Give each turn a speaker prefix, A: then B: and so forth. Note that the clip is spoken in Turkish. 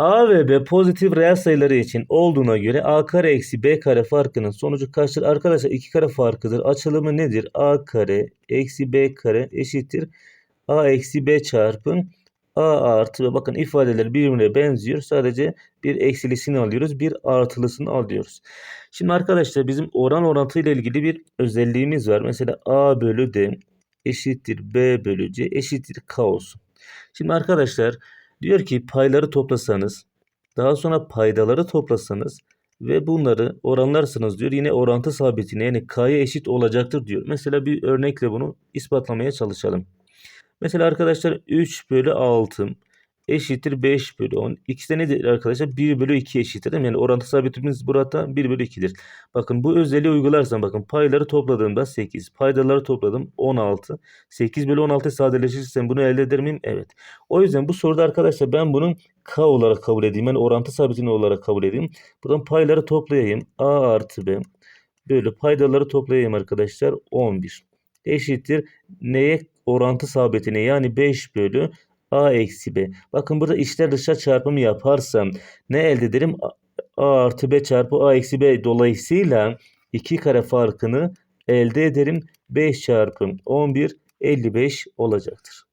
A: A ve B pozitif reel sayıları için olduğuna göre A kare eksi B kare farkının sonucu kaçtır? Arkadaşlar 2 kare farkıdır. Açılımı nedir? A kare eksi B kare eşittir. A eksi B çarpı A artı ve bakın ifadeler birbirine benziyor. Sadece bir eksilisini alıyoruz. Bir artılısını alıyoruz. Şimdi arkadaşlar bizim oran orantı ile ilgili bir özelliğimiz var. Mesela A bölü D eşittir B bölü C eşittir K olsun. Şimdi arkadaşlar diyor ki payları toplasanız daha sonra paydaları toplasanız ve bunları oranlarsınız diyor. Yine orantı sabitine yani K'ya eşit olacaktır diyor. Mesela bir örnekle bunu ispatlamaya çalışalım. Mesela arkadaşlar 3 bölü 6 eşittir 5 bölü 10. İkisi de nedir arkadaşlar? 1 bölü 2 eşittir. değil mi? Yani orantı sabitimiz burada 1 bölü 2'dir. Bakın bu özelliği uygularsam bakın payları topladığımda 8. Paydaları topladım 16. 8 bölü 16 sadeleştirirsem bunu elde eder miyim? Evet. O yüzden bu soruda arkadaşlar ben bunun K olarak kabul edeyim. Yani orantı sabitini olarak kabul edeyim. Buradan payları toplayayım. A artı B bölü paydaları toplayayım arkadaşlar 11 eşittir neye orantı sabitine yani 5 bölü a eksi b. Bakın burada içler dışa çarpımı yaparsam ne elde ederim? A, artı b çarpı a eksi b dolayısıyla 2 kare farkını elde ederim. 5 çarpı 11 55 olacaktır.